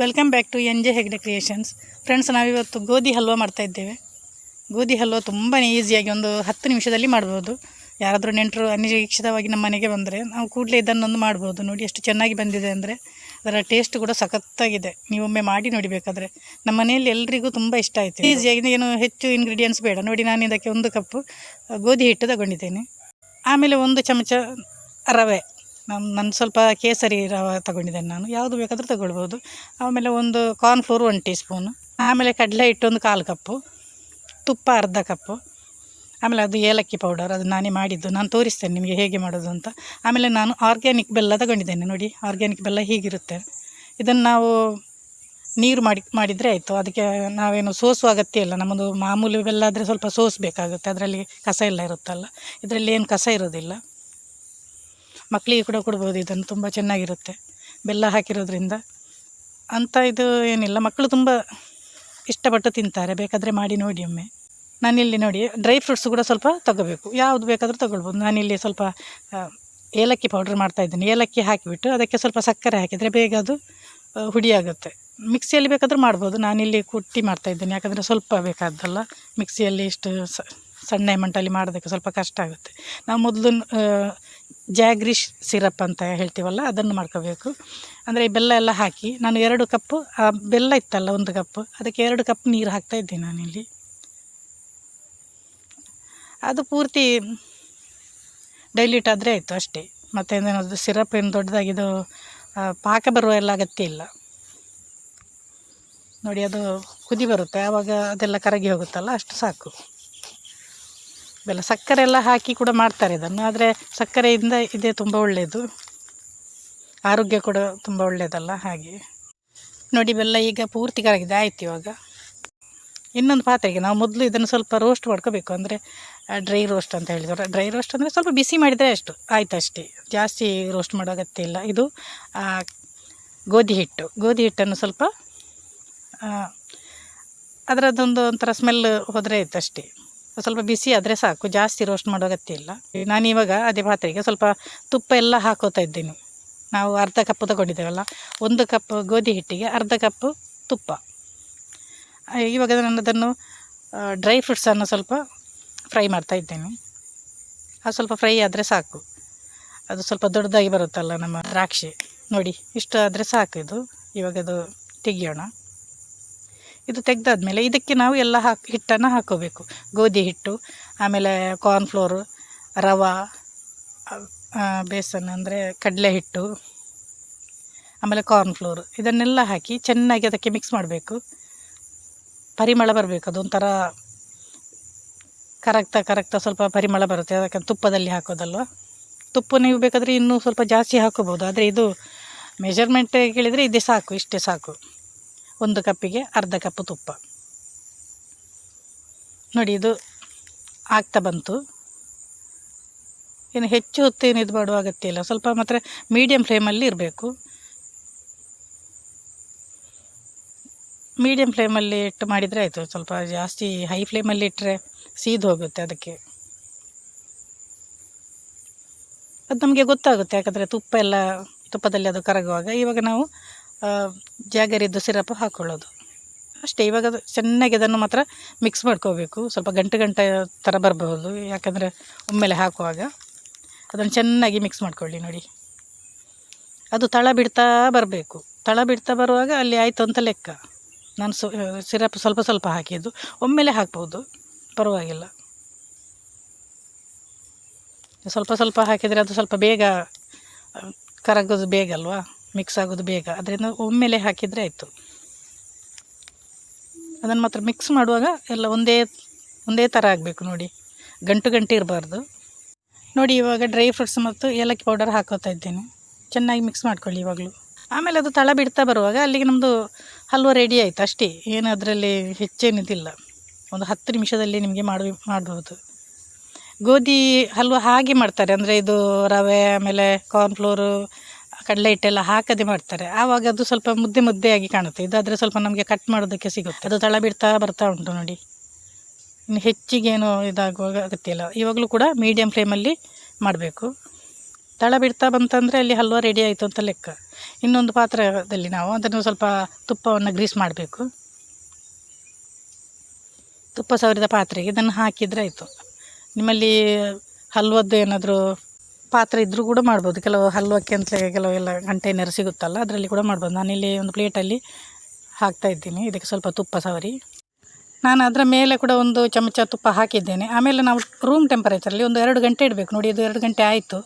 Welcome back to N J Hegde creations friends ನಾವಿವತ್ತು ಗೋಧಿ ಹಲ್ವ ಮಾಡ್ತಾ ಇದ್ದೇವೆ. ಗೋಧಿ ಹಲ್ವ ತುಂಬಾ ಈಸಿಯಾಗಿ ಒಂದು ಹತ್ತು ನಿಮಿಷದಲ್ಲಿ ಮಾಡ್ಬೋದು. ಯಾರಾದರೂ ನೆಂಟರು, ಅನಿರೀಕ್ಷಿತವಾಗಿ ನಮ್ಮ ಮನೆಗೆ ಬಂದರೆ ನಾವು ಕೂಡಲೇ ಇದನ್ನೊಂದು ಮಾಡ್ಬೋದು. ನೋಡಿ, ಎಷ್ಟು ಚೆನ್ನಾಗಿ ಬಂದಿದೆ ಅಂದರೆ ಅದರ ಟೇಸ್ಟ್ ಕೂಡ ಸಖತ್ತಾಗಿದೆ. ನೀವೊಮ್ಮೆ ಮಾಡಿ ನೋಡಿ ಬೇಕಾದರೆ. ನಮ್ಮ ಮನೆಯಲ್ಲಿ ಎಲ್ಲರಿಗೂ ತುಂಬ ಇಷ್ಟ ಆಯಿತು. ಈಸಿಯಾಗಿ ಏನು ಹೆಚ್ಚು ಇಂಗ್ರೀಡಿಯೆಂಟ್ಸ್ ಬೇಡ. ನೋಡಿ, ನಾನು ಇದಕ್ಕೆ ಒಂದು ಕಪ್ಪು ಗೋಧಿ ಹಿಟ್ಟು ತಗೊಂಡಿದ್ದೇನೆ. ಆಮೇಲೆ ಒಂದು ಚಮಚ ರವೆ. ನಾನು ನಾನು ಸ್ವಲ್ಪ ಕೇಸರಿ ರವ ತಗೊಂಡಿದ್ದೇನೆ ನಾನು. ಯಾವುದು ಬೇಕಾದರೂ ತಗೊಳ್ಬೋದು. ಆಮೇಲೆ ಒಂದು ಕಾರ್ನ್ಫ್ಲೋರ್ ಒನ್ ಟೀ ಸ್ಪೂನು ಆಮೇಲೆ ಕಡಲೆ ಹಿಟ್ಟು ಒಂದು ಕಾಲು ಕಪ್ಪು. ತುಪ್ಪ ಅರ್ಧ ಕಪ್ಪು. ಆಮೇಲೆ ಅದು ಏಲಕ್ಕಿ ಪೌಡರ್ ಅದು ನಾನೇ ಮಾಡಿದ್ದು. ನಾನು ತೋರಿಸ್ತೇನೆ ನಿಮಗೆ ಹೇಗೆ ಮಾಡೋದು ಅಂತ. ಆಮೇಲೆ ನಾನು ಆರ್ಗ್ಯಾನಿಕ್ ಬೆಲ್ಲ ತಗೊಂಡಿದ್ದೇನೆ. ನೋಡಿ ಆರ್ಗ್ಯಾನಿಕ್ ಬೆಲ್ಲ ಹೀಗಿರುತ್ತೆ. ಇದನ್ನು ನಾವು ನೀರು ಮಾಡಿ, ಮಾಡಿದರೆ ಆಯಿತು. ಅದಕ್ಕೆ ನಾವೇನು ಸೋಸು ಅಗತ್ಯ ಇಲ್ಲ. ನಮ್ಮದು ಮಾಮೂಲಿ ಬೆಲ್ಲ ಆದರೆ ಸ್ವಲ್ಪ ಸೋಸಬೇಕಾಗುತ್ತೆ ಅದರಲ್ಲಿ ಕಸ ಎಲ್ಲ ಇರುತ್ತಲ್ಲ. ಇದರಲ್ಲಿ ಏನು ಕಸ ಇರೋದಿಲ್ಲ. ಮಕ್ಕಳಿಗೆ ಕೂಡ ಕೊಡ್ಬೋದು, ಇದನ್ನು ತುಂಬ ಚೆನ್ನಾಗಿರುತ್ತೆ. ಬೆಲ್ಲ ಹಾಕಿರೋದ್ರಿಂದ. ಅಂತ ಇದು ಏನಿಲ್ಲ, ಮಕ್ಕಳು ತುಂಬ ಇಷ್ಟಪಟ್ಟು ತಿಂತಾರೆ, ಬೇಕಾದರೆ ಮಾಡಿ ನೋಡಿ ಒಮ್ಮೆ. ನಾನಿಲ್ಲಿ ನೋಡಿ ಡ್ರೈ ಫ್ರೂಟ್ಸ್ ಕೂಡ ಸ್ವಲ್ಪ ತಗೋಬೇಕು. ಯಾವುದು ಬೇಕಾದರೂ ತಗೊಳ್ಬೋದು. ನಾನಿಲ್ಲಿ ಸ್ವಲ್ಪ ಏಲಕ್ಕಿ ಪೌಡ್ರ್ ಮಾಡ್ತಾ ಇದ್ದೀನಿ. ಏಲಕ್ಕಿ ಹಾಕಿಬಿಟ್ಟು ಅದಕ್ಕೆ ಸ್ವಲ್ಪ ಸಕ್ಕರೆ ಹಾಕಿದರೆ ಬೇಗ ಅದು ಹುಡಿಯಾಗುತ್ತೆ. ಮಿಕ್ಸಿಯಲ್ಲಿ ಬೇಕಾದರೂ ಮಾಡ್ಬೋದು. ನಾನಿಲ್ಲಿ ಕುಟ್ಟಿ ಮಾಡ್ತಾ ಇದ್ದೀನಿ. ಯಾಕಂದರೆ ಸ್ವಲ್ಪ ಬೇಕಾದ್ದಲ್ಲ, ಮಿಕ್ಸಿಯಲ್ಲಿ ಇಷ್ಟು ಸಣ್ಣ ಅಮೌಂಟಲ್ಲಿ ಮಾಡೋದಕ್ಕೆ ಸ್ವಲ್ಪ ಕಷ್ಟ ಆಗುತ್ತೆ. ನಾವು ಮೊದಲು ಜಾಗ್ರಿಶ್ ಸಿರಪ್ ಅಂತ ಹೇಳ್ತೀವಲ್ಲ ಅದನ್ನು ಮಾಡ್ಕೋಬೇಕು. ಅಂದರೆ ಈ ಬೆಲ್ಲ ಎಲ್ಲ ಹಾಕಿ ನಾನು ಎರಡು ಕಪ್ಪು ಆ ಬೆಲ್ಲ ಇತ್ತಲ್ಲ ಒಂದು ಕಪ್ಪು ಅದಕ್ಕೆ ಎರಡು ಕಪ್ ನೀರು ಹಾಕ್ತಾ ಇದ್ದೀನಿ ನಾನಿಲ್ಲಿ. ಅದು ಪೂರ್ತಿ ಡೈಲ್ಯೂಟ್ ಆದರೆ ಆಯಿತು ಅಷ್ಟೇ. ಮತ್ತು ಏನಾದ್ರು ಸಿರಪ್ ಏನು ದೊಡ್ಡದಾಗಿದು ಆ, ಪಾಕ ಬರುವ ಎಲ್ಲ ಅಗತ್ಯ ಇಲ್ಲ. ನೋಡಿ ಅದು ಕುದಿ ಬರುತ್ತೆ ಆವಾಗ ಅದೆಲ್ಲ ಕರಗಿ ಹೋಗುತ್ತಲ್ಲ ಅಷ್ಟು ಸಾಕು. ಬೆಲ್ಲ, ಸಕ್ಕರೆ ಎಲ್ಲ ಹಾಕಿ ಕೂಡ ಮಾಡ್ತಾರೆ ಇದನ್ನು. ಆದರೆ ಸಕ್ಕರೆಯಿಂದ ಇದೇ ತುಂಬ ಒಳ್ಳೆಯದು ಆರೋಗ್ಯ ಕೂಡ ತುಂಬ ಒಳ್ಳೆಯದಲ್ಲ ಹಾಗೆ. ನೋಡಿ ಬೆಲ್ಲ ಈಗ ಪೂರ್ತಿ ಕರಗಿದೆ ಆಯ್ತು ಇವಾಗ. ಇನ್ನೊಂದು ಪಾತ್ರೆಗೆ ನಾವು ಮೊದಲು ಇದನ್ನು ಸ್ವಲ್ಪ ರೋಸ್ಟ್ ಮಾಡ್ಕೋಬೇಕು. ಅಂದರೆ ಡ್ರೈ ರೋಸ್ಟ್ ಅಂತ ಹೇಳಿದ್ರು. ಡ್ರೈ ರೋಸ್ಟ್ ಅಂದರೆ ಸ್ವಲ್ಪ ಬಿಸಿ ಮಾಡಿದರೆ ಅಷ್ಟು, ಆಯ್ತು ಅಷ್ಟೇ. ಜಾಸ್ತಿ ರೋಸ್ಟ್ ಮಾಡೋ ಅಗತ್ಯ ಇಲ್ಲ. ಇದು ಗೋಧಿ ಹಿಟ್ಟು. ಗೋಧಿ ಹಿಟ್ಟನ್ನು ಸ್ವಲ್ಪ ಅದರದ್ದೊಂದು ಒಂಥರ ಸ್ಮೆಲ್ ಹೋದರೆ ಆಯ್ತು ಅಷ್ಟೇ. ಸ್ವಲ್ಪ ಬಿಸಿ ಆದರೆ ಸಾಕು, ಜಾಸ್ತಿ ರೋಸ್ಟ್ ಮಾಡೋ ಅಗತ್ಯ ಇಲ್ಲ. ಇವಾಗ ಅದೇ ಪಾತ್ರೆಗೆ ಸ್ವಲ್ಪ ತುಪ್ಪ ಎಲ್ಲ ಹಾಕೋತಾ ಇದ್ದೀನಿ. ನಾವು ಅರ್ಧ ಕಪ್ ತಗೊಂಡಿದ್ದೇವಲ್ಲ, ಒಂದು ಕಪ್ ಗೋಧಿ ಹಿಟ್ಟಿಗೆ ಅರ್ಧ ಕಪ್ ತುಪ್ಪ. ಇವಾಗ ನಾನು ಅದನ್ನು ಡ್ರೈ ಫ್ರೂಟ್ಸನ್ನು ಸ್ವಲ್ಪ ಫ್ರೈ ಮಾಡ್ತಾ ಇದ್ದೇನೆ. ಅದು ಸ್ವಲ್ಪ ಫ್ರೈ ಆದರೆ ಸಾಕು. ಅದು ಸ್ವಲ್ಪ ದೊಡ್ಡದಾಗಿ ಬರುತ್ತಲ್ಲ ನಮ್ಮ ದ್ರಾಕ್ಷಿ. ನೋಡಿ, ಇಷ್ಟು ಆದರೆ ಸಾಕು ಇದು. ಇವಾಗದು ತೆಗಿಯೋಣ. ಇದು ತೆಗೆದಾದ್ಮೇಲೆ ಇದಕ್ಕೆ ನಾವು ಎಲ್ಲ ಹಾಕಿ, ಹಿಟ್ಟನ್ನು ಹಾಕೋಬೇಕು. ಗೋಧಿ ಹಿಟ್ಟು, ಆಮೇಲೆ ಕಾರ್ನ್ಫ್ಲೋರು ರವೆ ಬೇಸನ್ ಅಂದರೆ ಕಡಲೆ ಹಿಟ್ಟು, ಆಮೇಲೆ ಕಾರ್ನ್ಫ್ಲೋರ್ ಇದನ್ನೆಲ್ಲ ಹಾಕಿ ಚೆನ್ನಾಗಿ ಅದಕ್ಕೆ ಮಿಕ್ಸ್ ಮಾಡಬೇಕು. ಪರಿಮಳ ಬರಬೇಕು, ಅದೊಂಥರ ಕರಗ್ತಾ ಕರಗ್ತಾ ಸ್ವಲ್ಪ ಪರಿಮಳ ಬರುತ್ತೆ, ಅದಕ್ಕೆ ತುಪ್ಪದಲ್ಲಿ ಹಾಕೋದಲ್ವ? ತುಪ್ಪ ನೀವು ಬೇಕಾದರೆ ಇನ್ನೂ ಸ್ವಲ್ಪ ಜಾಸ್ತಿ ಹಾಕೋಬೋದು, ಆದರೆ ಇದು ಮೆಜರ್ಮೆಂಟ್ ಕೇಳಿದರೆ ಇದೇ ಸಾಕು, ಇಷ್ಟೇ ಸಾಕು. ಒಂದು ಕಪ್ಪಿಗೆ ಅರ್ಧ ಕಪ್ ತುಪ್ಪ. ನೋಡಿ, ಇದು ಆಗ್ತಾ ಬಂತು. ಏನು ಹೆಚ್ಚು ಹೊತ್ತೇನು ಇದು ಮಾಡುವ ಅಗತ್ಯ ಇಲ್ಲ. ಸ್ವಲ್ಪ ಮಾತ್ರ ಮೀಡಿಯಮ್ ಫ್ಲೇಮಲ್ಲಿ ಇರಬೇಕು. ಮೀಡಿಯಮ್ ಫ್ಲೇಮಲ್ಲಿ ಇಟ್ಟು ಮಾಡಿದರೆ ಆಯಿತು. ಸ್ವಲ್ಪ ಜಾಸ್ತಿ ಹೈ ಫ್ಲೇಮಲ್ಲಿ ಇಟ್ಟರೆ ಸೀದು ಹೋಗುತ್ತೆ ಅದಕ್ಕೆ. ಅದು ನಮಗೆ ಗೊತ್ತಾಗುತ್ತೆ, ಯಾಕಂದರೆ ತುಪ್ಪ ಎಲ್ಲ ತುಪ್ಪದಲ್ಲಿ ಅದು ಕರಗುವಾಗ. ಇವಾಗ ನಾವು ಜಾಗರಿದ್ದು ಸಿರಪ್ ಹಾಕ್ಕೊಳ್ಳೋದು ಅಷ್ಟೇ, ಇವಾಗ ಅದು ಚೆನ್ನಾಗಿ ಅದನ್ನು ಮಾತ್ರ ಮಿಕ್ಸ್ ಮಾಡ್ಕೋಬೇಕು. ಸ್ವಲ್ಪ ಗಂಟೆ ಗಂಟೆ ಥರ ಬರಬಹುದು ಯಾಕಂದರೆ ಒಮ್ಮೆಲೆ ಹಾಕುವಾಗ ಅದನ್ನು ಚೆನ್ನಾಗಿ ಮಿಕ್ಸ್ ಮಾಡ್ಕೊಳ್ಳಿ ನೋಡಿ. ಅದು ತಳ ಬಿಡ್ತಾ ಬರಬೇಕು. ತಳ ಬಿಡ್ತಾ ಬರುವಾಗ ಅಲ್ಲಿ ಆಯಿತು ಅಂತ ಲೆಕ್ಕ. ನಾನು ಸಿರಪ್ ಸ್ವಲ್ಪ ಸ್ವಲ್ಪ ಹಾಕಿದ್ದು. ಒಮ್ಮೆಲೆ ಹಾಕ್ಬೋದು. ಪರವಾಗಿಲ್ಲ. ಸ್ವಲ್ಪ ಸ್ವಲ್ಪ ಹಾಕಿದರೆ ಅದು ಸ್ವಲ್ಪ ಬೇಗ ಕರಗೋದು ಬೇಗ ಅಲ್ವಾ? ಮಿಕ್ಸ್ ಆಗೋದು ಬೇಗ. ಅದರಿಂದ ಒಮ್ಮೆಲೆ ಹಾಕಿದರೆ ಆಯಿತು. ಅದನ್ನು ಮಾತ್ರ ಮಿಕ್ಸ್ ಮಾಡುವಾಗ ಎಲ್ಲ ಒಂದೇ ಒಂದೇ ಥರ ಆಗಬೇಕು ನೋಡಿ. ಗಂಟು ಗಂಟು ಇರಬಾರ್ದು. ನೋಡಿ ಇವಾಗ ಡ್ರೈ ಫ್ರೂಟ್ಸ್ ಮತ್ತು ಏಲಕ್ಕಿ ಪೌಡರ್ ಹಾಕೋತಾ ಇದ್ದೇನೆ. ಚೆನ್ನಾಗಿ ಮಿಕ್ಸ್ ಮಾಡ್ಕೊಳ್ಳಿ ಇವಾಗಲೂ. ಆಮೇಲೆ ಅದು ತಳ ಬಿಡ್ತಾ ಬರುವಾಗ ಅಲ್ಲಿಗೆ ನಮ್ಮದು ಹಲ್ವ ರೆಡಿ ಆಯಿತು ಅಷ್ಟೇ. ಏನು ಅದರಲ್ಲಿ ಹೆಚ್ಚೇನಿದಿಲ್ಲ. ಒಂದು ಹತ್ತು ನಿಮಿಷದಲ್ಲಿ ನಿಮಗೆ ಮಾಡಿ ಮಾಡ್ಬೋದು. ಗೋಧಿ ಹಲ್ವ ಹಾಗೆ ಮಾಡ್ತಾರೆ. ಅಂದರೆ ಇದು ರವೆ, ಆಮೇಲೆ ಕಾರ್ನ್ಫ್ಲೋರು ಕಡಲೆ ಹಿಟ್ಟೆಲ್ಲ ಹಾಕದೆ ಮಾಡ್ತಾರೆ. ಆವಾಗ ಅದು ಸ್ವಲ್ಪ ಮುದ್ದೆ ಮುದ್ದೆಯಾಗಿ ಕಾಣುತ್ತೆ. ಇದಾದರೆ ಸ್ವಲ್ಪ ನಮಗೆ ಕಟ್ ಮಾಡೋದಕ್ಕೆ ಸಿಗುತ್ತೆ. ಅದು ತಳ ಬಿಡ್ತಾ ಬರ್ತಾ ಉಂಟು ನೋಡಿ. ಇನ್ನು ಹೆಚ್ಚಿಗೇನು ಇದಾಗುವಾಗ ಅಗತ್ಯ ಇವಾಗಲೂ ಕೂಡ ಮೀಡಿಯಮ್ ಫ್ಲೇಮಲ್ಲಿ ಮಾಡಬೇಕು. ತಳ ಬಿಡ್ತಾ ಬಂತಂದರೆ ಅಲ್ಲಿ ಹಲ್ವ ರೆಡಿ ಆಯಿತು ಅಂತ ಲೆಕ್ಕ. ಇನ್ನೊಂದು ಪಾತ್ರದಲ್ಲಿ ನಾವು ಅದನ್ನು ಸ್ವಲ್ಪ ತುಪ್ಪವನ್ನು ಗ್ರೀಸ್ ಮಾಡಬೇಕು. ತುಪ್ಪ ಸವರಿದ ಪಾತ್ರೆಗೆ ಇದನ್ನು ಹಾಕಿದರೆ ಆಯಿತು. ನಿಮ್ಮಲ್ಲಿ ಹಲ್ವದ್ದು ಏನಾದರೂ ಪಾತ್ರೆ ಇದ್ದರೂ ಕೂಡ ಮಾಡ್ಬೋದು. ಕೆಲವು ಹಲ್ವಕ್ಕೆ ಅಂತಲೇ ಎಲ್ಲ ಕಂಟೈನರ್ ಸಿಗುತ್ತಲ್ಲ, ಅದರಲ್ಲಿ ಕೂಡ ಮಾಡ್ಬೋದು. ನಾನಿಲ್ಲಿ ಒಂದು ಪ್ಲೇಟಲ್ಲಿ ಹಾಕ್ತಾ ಇದ್ದೀನಿ. ಇದಕ್ಕೆ ಸ್ವಲ್ಪ ತುಪ್ಪ ಸವರಿ. ನಾನು ಅದರ ಮೇಲೆ ಕೂಡ ಒಂದು ಚಮಚ ತುಪ್ಪ ಹಾಕಿದ್ದೇನೆ. ಆಮೇಲೆ ನಾವು ರೂಮ್ ಟೆಂಪರೇಚರಲ್ಲಿ ಒಂದು ಎರಡು ಗಂಟೆ ಇಡಬೇಕು. ನೋಡಿ, ಇದು ಎರಡು ಗಂಟೆ ಆಯಿತು.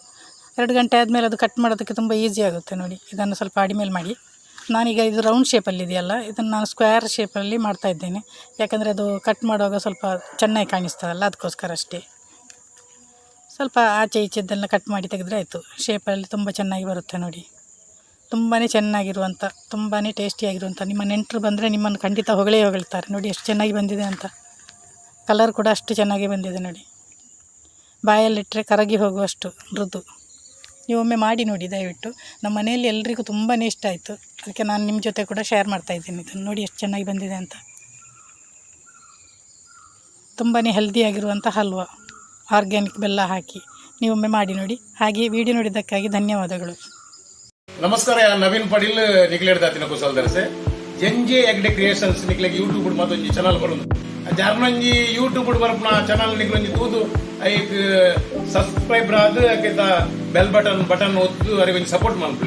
ಎರಡು ಗಂಟೆ ಆದಮೇಲೆ ಅದು ಕಟ್ ಮಾಡೋದಕ್ಕೆ ತುಂಬ ಈಸಿ ಆಗುತ್ತೆ ನೋಡಿ. ಇದನ್ನು ಸ್ವಲ್ಪ ಅಡಿಮೇಲೆ ಮಾಡಿ. ನಾನೀಗ ಇದು ರೌಂಡ್ ಶೇಪಲ್ಲಿ ಇದೆಯಲ್ಲ, ಇದನ್ನು ನಾನು ಸ್ಕ್ವೇರ್ ಶೇಪಲ್ಲಿ ಮಾಡ್ತಾ ಇದ್ದೇನೆ. ಯಾಕಂದರೆ ಅದು ಕಟ್ ಮಾಡುವಾಗ ಸ್ವಲ್ಪ ಚೆನ್ನಾಗಿ ಕಾಣಿಸ್ತದಲ್ಲ, ಅದಕ್ಕೋಸ್ಕರ ಅಷ್ಟೇ. ಸ್ವಲ್ಪ ಆಚೆ ಈಚೆದ್ದೆಲ್ಲ ಕಟ್ ಮಾಡಿ ತೆಗೆದ್ರೆ ಆಯಿತು. ಶೇಪಲ್ಲಿ ತುಂಬ ಚೆನ್ನಾಗಿ ಬರುತ್ತೆ ನೋಡಿ. ತುಂಬಾ ಚೆನ್ನಾಗಿರುವಂಥ ತುಂಬಾ ಟೇಸ್ಟಿಯಾಗಿರುವಂಥ ನಿಮ್ಮ ನೆಂಟರು ಬಂದರೆ ನಿಮ್ಮನ್ನು ಖಂಡಿತ ಹೊಗಳೇ ಹೊಗಳ್ತಾರೆ. ನೋಡಿ ಎಷ್ಟು ಚೆನ್ನಾಗಿ ಬಂದಿದೆ ಅಂತ. ಕಲರ್ ಕೂಡ ಅಷ್ಟು ಚೆನ್ನಾಗಿ ಬಂದಿದೆ ನೋಡಿ. ಬಾಯಲ್ಲಿಟ್ಟರೆ ಕರಗಿ ಹೋಗುವಷ್ಟು ಮೃದು. ನೀವು ಒಮ್ಮೆ ಮಾಡಿ ನೋಡಿ, ದಯವಿಟ್ಟು. ನಮ್ಮ ಮನೆಯಲ್ಲಿ ಎಲ್ರಿಗೂ ತುಂಬಾ ಇಷ್ಟ ಆಯಿತು. ಅದಕ್ಕೆ ನಾನು ನಿಮ್ಮ ಜೊತೆ ಕೂಡ ಶೇರ್ ಮಾಡ್ತಾ ಇದ್ದೀನಿ. ಇದನ್ನು ನೋಡಿ ಎಷ್ಟು ಚೆನ್ನಾಗಿ ಬಂದಿದೆ ಅಂತ. ತುಂಬಾ ಹೆಲ್ದಿಯಾಗಿರುವಂಥ ಹಲ್ವ. ಆರ್ಗ್ಯಾನಿಕ್ ಬೆಲ್ಲ ಹಾಕಿ ನೀವೊಮ್ಮೆ ಮಾಡಿ ನೋಡಿ. ಹಾಗೆ ವಿಡಿಯೋ ನೋಡಿದ್ದಕ್ಕಾಗಿ ಧನ್ಯವಾದಗಳು. ನಮಸ್ಕಾರ ನವೀನ್ ಪಡೀಲ್ ನಿಕ್ಲೇಡ್ ದಾತಿನ ಕುಸಲ್ ದರ್ಸೆ ಎಂಜೆ ಎಗ್ಡೆ ಕ್ರಿಯೇಷನ್ಸ್ ನಿಕ್ಲೆಗ್ ಯೂಟ್ಯೂಬ್ ಮತ್ತೊಂಜಿ ಚಾನಲ್ ಬರೋದು. ಜಾರ್ನೊಂಜಿ ಯೂಟ್ಯೂಬ್ ಬರ್ಪನ ಚಾನಲ್ ನಿಕ್ಲೊಂಜಿ ತೂದು ಐಕ್ ಸಬ್ಸ್ಕ್ರೈಬ್ ಆದ್ ಬೆಲ್ ಬಟನ್ ಬಟನ್ ಒತ್ತು ಅರೆ ಸಪೋರ್ಟ್ ಮಾಡ್ಕೊಳ್ಳಿ